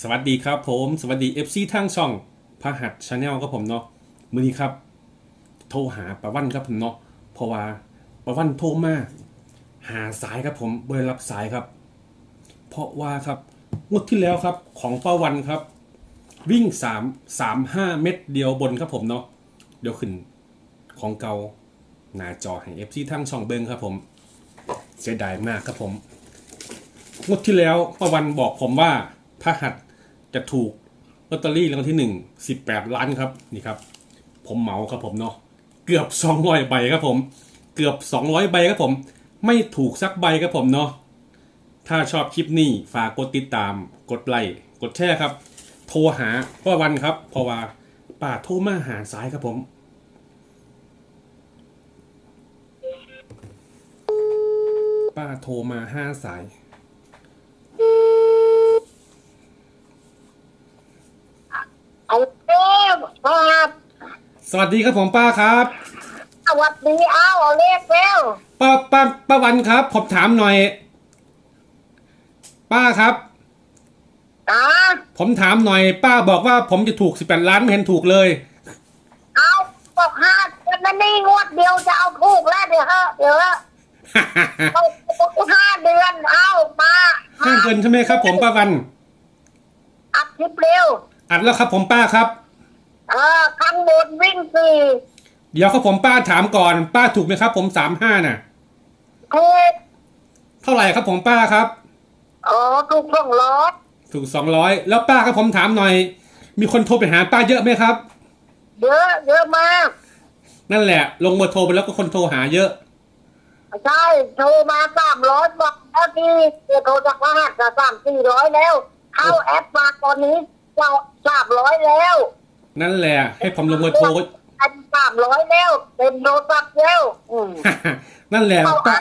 สวัสดีครับผม สวัสดี FC ทางช่องพหัสชาแนลครับผมเนาะมือนี้ครับ โทรหาประวันครับผมเนาะเพราะว่าประวันโทรมาหาสายครับผมเบอร์รับสายครับ เพราะว่าครับงวดที่แล้วครับของประวันครับ วิ่ง3 3 5เม็ดเดียวบนครับผมเนาะเดี๋ยวขึ้นของเก่าหน้าจอให้ FC ทางช่องเบิงครับผมเสียดายมากครับผมงวดที่แล้วประวันบอกผมว่า พระหัสจะถูกลอตเตอรี่รางวัลที่หนึ่งสิบแปดล้านครับนี่ครับ ผมเหมาครับผมเนาะเกือบสองร้อยใบครับผม เกือบสองร้อยใบครับผม ไม่ถูกสักใบครับผมเนาะถ้าชอบคลิปนี้ฝากกดติดตาม กดไลค์กดแชร์ครับ โทรหาป้าวันครับเพราะว่าป้าโทรมาหาสายครับผมป้าโทรมาห้าสาย เอาเต้ ครับสวัสดีครับผมป้าครับสวัสดีเอาเอาเลขแล้วป้าป้าป้าวันครับผมถามหน่อย ป้าครับอ่าผมถามหน่อย ป้าบอกว่าผมจะถูกสิบแปดล้านไม่เห็นถูกเลย เอาบอกห้าเดือนนั่นนี่งวดเดียวจะเอาถูกแล้วเดี๋ยวฮะเดี๋ยวฮะเอาห้าเดือนเอามาห้าเดือนใช่ไหมครับ ผมป้าวันอัดคลิปเร็วอัดแล้วครับผมป้าครับ เออข้างบนวิ่งสี่เดี๋ยวครับผมป้าถามก่อน ป้าถูกไหมครับ ผมสามห้าน่ะ ถูกเท่าไหร่ครับผมป้าครับ อ๋อถูกสองร้อยถูกสองร้อยแล้วป้าครับผมถามหน่อย มีคนโทรไปหาป้าเยอะไหมครับ เยอะ เยอะมาก นั่นแหละ ลงเบอร์โทรไปแล้วก็คนโทรหาเยอะ ใช่โทรมาสามร้อยบอกแล้วที่จะโทรจากรหัสจะสามสี่ร้อยแล้ว เข้าแอปมาตอนนี้เราสามร้อยแล้ว นั่นแหละ ให้ผมลงเบอร์โทรอันสามร้อยแล้วเป็นโทรศัพท์แล้วอืมนั่นแหละเอาป้า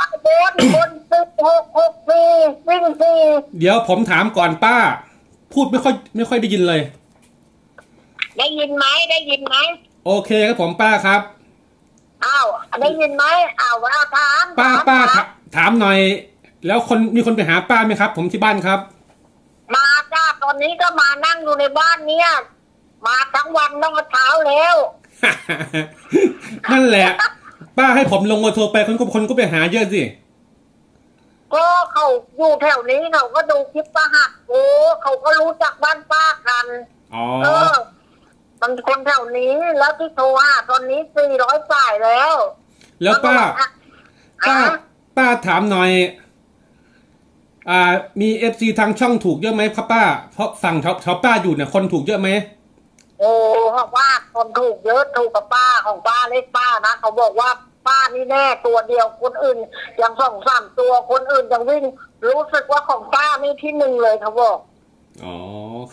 อันบนบนสิบหกหกสี่วิ่งสี่เดี๋ยวผมถามก่อนป้า พูดไม่ค่อยไม่ค่อยได้ยินเลย ได้ยินไหมได้ยินไหมโอเคครับผมป้าครับ อ้าวได้ยินไหมอ้าวว่าถามป้าถมป้าถถามถามหน่อย แล้วคนมีคนไปหาป้าไหมครับ ผมที่บ้านครับ มาจ้าตอนนี้ก็มานั่งอยู่ในบ้านเนี่ย มาทั้งวันตั้งแต่เช้าแล้ว นั่นแหละ ป้าให้ผมลงมาโทรไปคนก็คนก็ไปหาเยอะสิ ก็เขาอยู่แถวนี้เขาก็ดูคลิปป้าหักโอ้เขาก็รู้จักบ้านป้ากัน อ๋อ เออมันคนแถวนี้แล้วที่โทรหาตอนนี้สี่ร้อยสายแล้วแล้วป้าอะป้าอะป้าถามหน่อย อ่า มีเอฟซีทางช่องถูกเยอะไหมครับป้า เพราะฝั่งแถวแถวป้าอยู่เนี่ยคนถูกเยอะไหม โอ้บอกว่าคนถูกเยอะถูกกับป้าของป้าเล็กป้านะเขาบอกว่าป้านี่แน่ตัวเดียวคนอื่นยังสองสามตัวคนอื่นยังวิ่ง รู้สึกว่าของป้านี่ที่หนึ่งเลยเขาบอกอ๋อ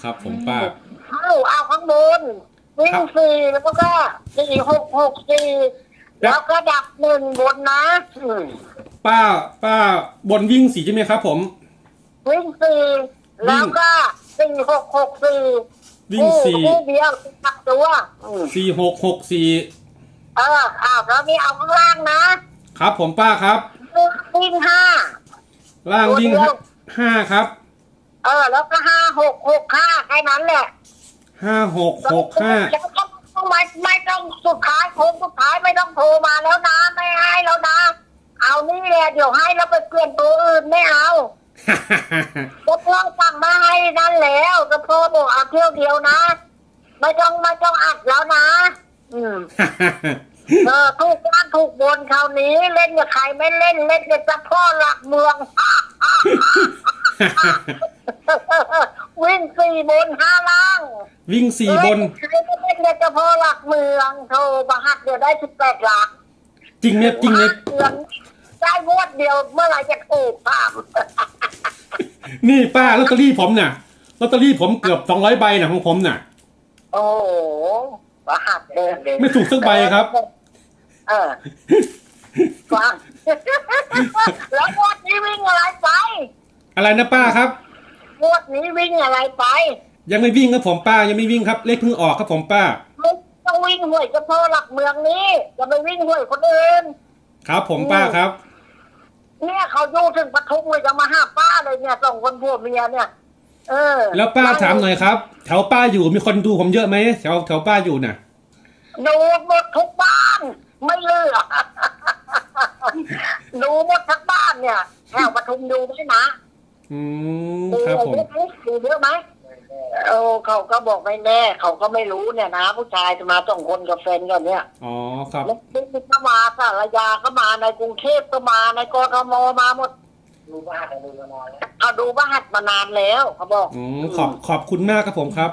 ครับผมป้าเอาเอาข้างบนวิ่งครับสี่แล้วก็สี่หกหกสี่แล้วแล้วก็ดับหนึ่งบนนะอืมป้าป้าบนวิ่งสีใช่ไหมครับ ผม วิ่งสี่แล้วก็สี่หกหกสี่ วิ่งสี่คู่เดียวตักตัวอืมสี่หกหกสี่เอออ้าวแล้วนี่เอาข้างล่างนะครับผมป้าครับ วิ่งห้า ล่างวิ่งตัวเดียวห้าครับเออ แล้วก็ห้าหกหกห้าแค่นั้นแหละห้าหกหกห้าแล้วก็ไม่ไม่ต้องสุดท้ายโค้งสุดท้ายไม่ต้องโทรมาแล้วนะไม่ให้แล้วนะ เอานี่แหละเดี๋ยวให้แล้วไปเปลี่ยนตัวอื่นไม่เอา ก็เพิ่งสั่งมาให้นั่นแล้วก็พ่อบอกเอาเที่ยวเดียวนะไม่ต้องไม่ต้องอัดแล้วนะ อืมเออถูกบ้านถูกบนคราวนี้เล่นกับใครไม่เล่นเล่นกับเจ้าพ่อหลักเมืองวิ่งสี่บนห้าล่างวิ่งสี่บนใครไม่เล่นกับเจ้าพ่อหลักเมืองโทรประหัดเดี๋ยวได้สิบแปดหลักจริงเนี่ยจริงเนี่ยเดือนได้งวดเดียวเมื่อไหร่จะถูกภาพ นี่ป้าลอตเตอรี่ผมน่ะลอตเตอรี่ผมเกือบสองร้อยใบน่ะของผมน่ะ โอ้โหประหัดเดินเลยไม่ถูกสักใบครับ เออฟังแล้วงวดนี้วิ่งอะไรไปอะไรนะป้าครับ งวดนี้วิ่งอะไรไป ยังไม่วิ่งครับผมป้ายังไม่วิ่งครับ เลขเพิ่งออกครับผมป้าไม่ต้องวิ่งห่วยเฉพาะหลักเมืองนี้จะไปวิ่งห่วยคนอื่นครับผมป้าครับ เนี่ยเขาอยู่ถึงปทุมเลยจะมาหาป้าเลยเนี่ยสองคนผัวเมียเนี่ย เออ แล้วป้าถามหน่อยครับแถวป้าอยู่มีคนดูผมเยอะไหมแถวแถวป้าอยู่น่ะดูหมดทุกบ้าน ไม่เลือกดูหมดทั้งบ้านเนี่ยแถวปทุมดูไหมนะอืมดูครับผมเยอะไหมดูเยอะไหม เออเขาก็บอกไม่แน่ เขาก็ไม่รู้เนี่ยนะ ผู้ชายจะมาสองคนกับแฟนกันเนี่ยอ๋อครับแล้วนี่ก็มาสารยาก็มาในกรุงเทพก็มาในกทมมาหมดดูบ้านดูมานานแล้วเอาดูบ้านมานานแล้วเขาบอกอืมขอบขอบคุณมากครับผมครับ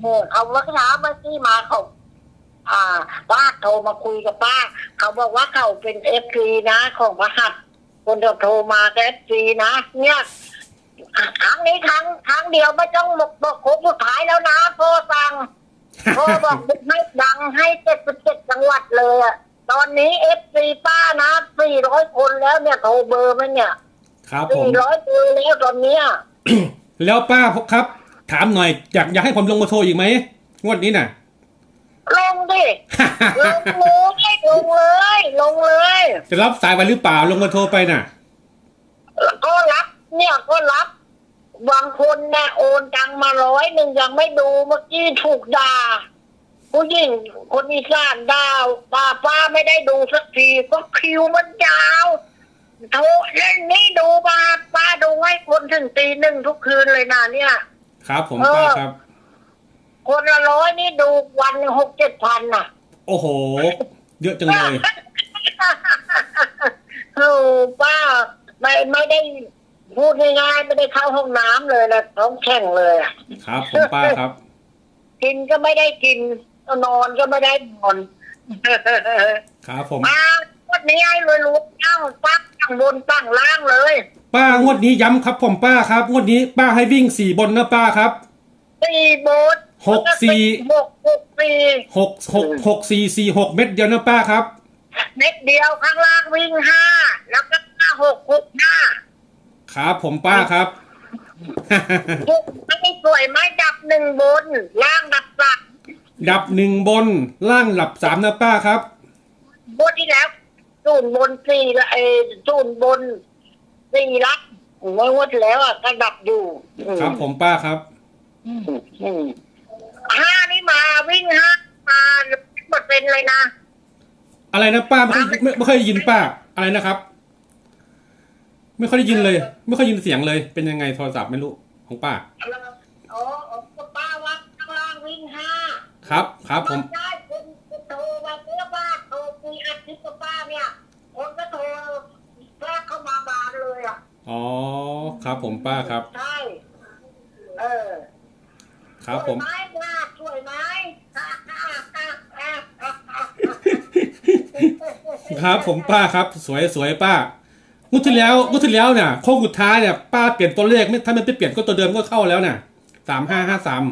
เออเขาว่าเช้าเมื่อกี้มาเขาอ่าป้าโทรมาคุยกับป้า เขาบอกว่าเขาเป็นเอฟซีนะ ของพระหัตถ์คนเราโทรมาก็เอฟซีนะ เนี่ย ครั้งนี้ครั้งครั้งเดียวไม่ต้องบอกบอกครบสุดท้ายแล้วนะพ่อสั่งพ่อบอกให้ดังให้เจ็ดสิบเจ็ดจังหวัดเลยอะตอนนี้เอฟซีป้านะสี่ร้อยคนแล้วเนี่ยโทรเบอร์ไหมเนี่ยครับผมสี่ร้อยคนแล้วตอนเนี้ยแล้วป้าครับ ถามหน่อยอยากอยากให้ผมลงมาโชว์อีกไหมงวดนี้น่ะ ลงดิลงเลยลงเลยลงเลย จะรับสายไว้หรือเปล่าลงมาโทรไปน่ะก็รับเนี่ยก็รับ บางคนนะโอนตังมาร้อยหนึ่งยังไม่ดูเมื่อกี้ถูกด่าผู้หญิงคนอีสานดาวป้าป้าไม่ได้ดูสักทีก็คิวมันยาวโทรเล่นนี่ดูมาป้าดูให้คนถึงตีหนึ่งทุกคืนเลยนะเนี่ย ครับ ผมเออป้าครับ คนละร้อยนี่ดูวันหกเจ็ดพันน่ะ โอ้โห เยอะจังเลยโอ้ป้าไม่ไม่ได้ พูดง่ายๆไม่ได้เข้าห้องน้ำเลยนะท้องแข็งเลยอะครับผมป้าครับ กินก็ไม่ได้กินนอนก็ไม่ได้นอน ครับผม มาวันนี้ให้รวยรู้ตั้งปักตั้งบนตั้งล่างเลยป้างวดนี้ย้ำครับผมป้าครับ งวดนี้ป้าให้วิ่งสี่บนนะป้าครับ สี่โบสหกสี่ หกหกสี่หกหกหกสี่สี่หกเม็ดเดียวนะป้าครับ เม็ดเดียวข้างล่างวิ่งห้าแล้วก็ห้าหกหกห้า ครับผมป้าครับหกไม่สวยไหมดับหนึ่งบนล่างดับสักดับหนึ่งบนล่างหลับสามนะป้าครับ บนที่แล้วศูนย์บนสี่ละเออศูนย์บนสี่ลักเมื่อวันที่แล้วอะก็ดับอยู่ครับผมป้าครับอืมอืมห้านี่มาวิ่งห้ามาหมดเป็นเลยนะอะไรนะป้าไม่ค่อยไม่ไม่ค่อยได้ยินป้าอะไรนะครับ ไม่ค่อยได้ยินเลย ไม่ค่อยยินเสียงเลย เป็นยังไงโทรศัพท์ไม่รู้ของป้าโอ้โอ้ป้าว่าข้างล่างวิ่งห้าครับครับผมนได้คนโทรมาเพื่อบ้านโทรคุยอาทิตย์กับป้าเนี่ยคนก็โทรแทรกเข้ามาบานเลยอะอ๋อครับผมป้าครับ ใช่เออครับผมสวยไหมป้าสวยไหมครับผมป้าครับ สวยสวยป้า งวดที่แล้วงวดที่แล้วเนี่ยโค้งสุดท้ายเนี่ยป้าเปลี่ยนตัวเลขไม่ถ้ามันไม่เปลี่ยนก็ตัวเดิมก็เข้าแล้วน่ะสามห้าห้าสาม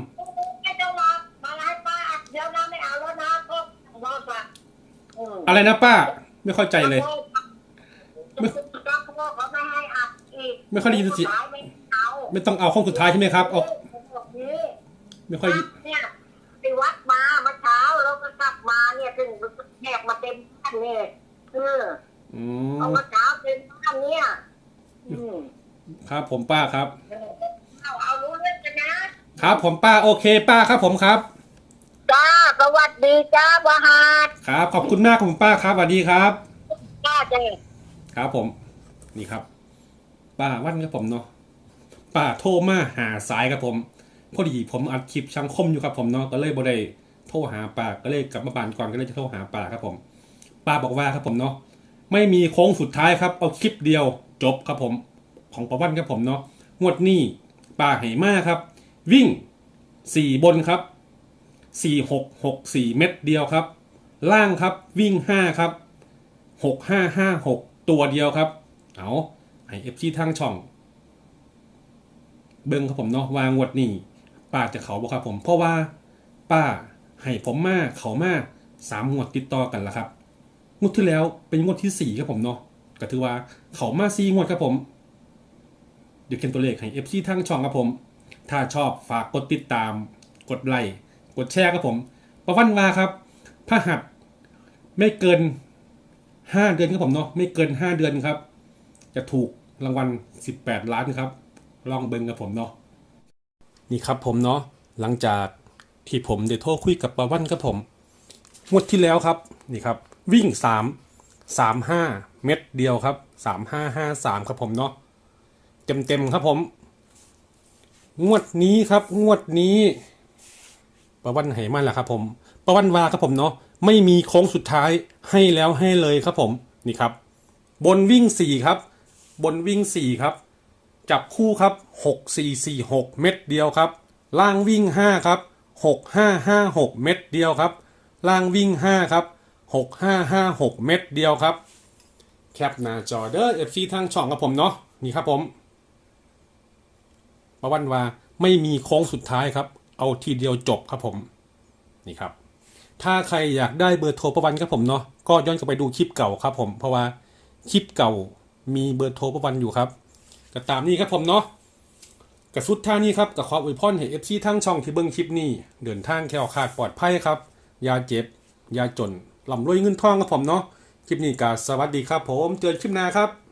ไม่ต้องมามาให้ป้าอัดเดี๋ยวนะไม่เอาแล้วนะก็รอสักอืมอะไรนะป้า ไม่เข้าใจเลย ไม่ก็พ่อเขาไม่ให้อัดอีกไม่ค่อยได้ยินเสียงไม่เอาไม่ต้องเอาโค้งสุดท้ายใช่ไหมครับเอาแบบนี้ไม่ค่อยเนี่ยไปวัดมาเมื่อเช้าแล้วก็กลับมาเนี่ยถึงแขกมาเต็มบ้านเนี่ยเออ อืเอามเมื่อเช้าเต็มบ้านเนี่ยอืมครับผมป้าครับ เอาเอารู้เรื่องกันนะครับผมป้าโอเคป้าครับผมครับ จ้าสวัสดีจ้าวาฮาดครับ ขอบคุณมากครับผมป้าครับสวัสดีครับ จ้าเจ้ครับผม นี่ครับ ป้าวันครับผมเนาะป้าโทรมาหาสายครับผม พอดีผมอัดคลิปช่างคมอยู่ครับผมเนาะก็เลยบ่ได้โทรหาป้าก็เลยกลับมาบ้านก่อนก็เลยจะโทรหาป้าครับผม ป้าบอกว่าครับผมเนาะ ไม่มีโค้งสุดท้ายครับ เอาคลิปเดียวจบครับผมของประวันครับผมเนาะงวดนี้ป้าไหมาครับ วิ่งสี่บนครับสี่หกหกสี่เม็ดเดียวครับ ล่างครับวิ่งห้าครับหกห้าห้าหกตัวเดียวครับ เอาให้เอฟซีทางช่อง เบิ้งครับผมเนาะวางวดนี่ป้าจะเขาบอกครับผม เพราะว่า ป้าให้ผมมาเขามาสามงวดติดต่อกันแล้วครับ งวดที่แล้วเป็นงวดที่สี่ครับผมเนาะก็ถือว่าเขามาสี่งวดครับผม เดี๋ยวเขียนตัวเลขให้เอฟซีทางช่องครับผม ถ้าชอบฝากกดติดตาม กดไลค์กดแชร์ครับผม ประวันวาครับพระหัสไม่เกินห้าเดือนครับผมเนาะไม่เกินห้าเดือนครับ จะถูกรางวัลสิบแปดล้านครับลองเบิ้งกับผมเนาะนี่ครับผมเนาะหลังจากที่ผมได้โทรคุยกับประวันครับผมงวดที่แล้วครับนี่ครับ วิ่งสามสามห้าเม็ดเดียวครับสามห้าห้าสามครับผมเนาะเต็มเต็มครับผม งวดนี้ครับ งวดนี้ประวันไหมาแล้วครับผมประวันวาครับผมเนาะไม่มีโค้งสุดท้ายให้แล้วให้เลยครับผมนี่ครับ บนวิ่งสี่ครับ บนวิ่งสี่ครับ จับคู่ครับหกสี่สี่หกเม็ดเดียวครับ ล่างวิ่งห้าครับหกห้าห้าหกเม็ดเดียวครับ ล่างวิ่งห้าครับ หกห้าห้าหกเม็ดเดียวครับ แคปหน้าจอเดอเอฟซีทางช่องกับผมเนาะนี่ครับผมประวันว่าไม่มีโค้งสุดท้ายครับ เอาทีเดียวจบครับผมนี่ครับ ถ้าใครอยากได้เบอร์โทรประวันครับผมเนาะก็ย้อนกลับไปดูคลิปเก่าครับ ผมเพราะว่าคลิปเก่ามีเบอร์โทรประวันอยู่ครับก็ตามนี้ครับผมเนาะกับสุดท่านี้ครับกับขออวยพรให้เอฟซีทั้งช่องที่เบิ้งคลิปนี้ เดินทางแคล้วคลาดปลอดภัยครับอย่าเจ็บอย่าจน ลำรวยเงินทองครับผมเนาะคลิปนี้ก็สวัสดีครับผมเจอกันคลิปหน้าครับ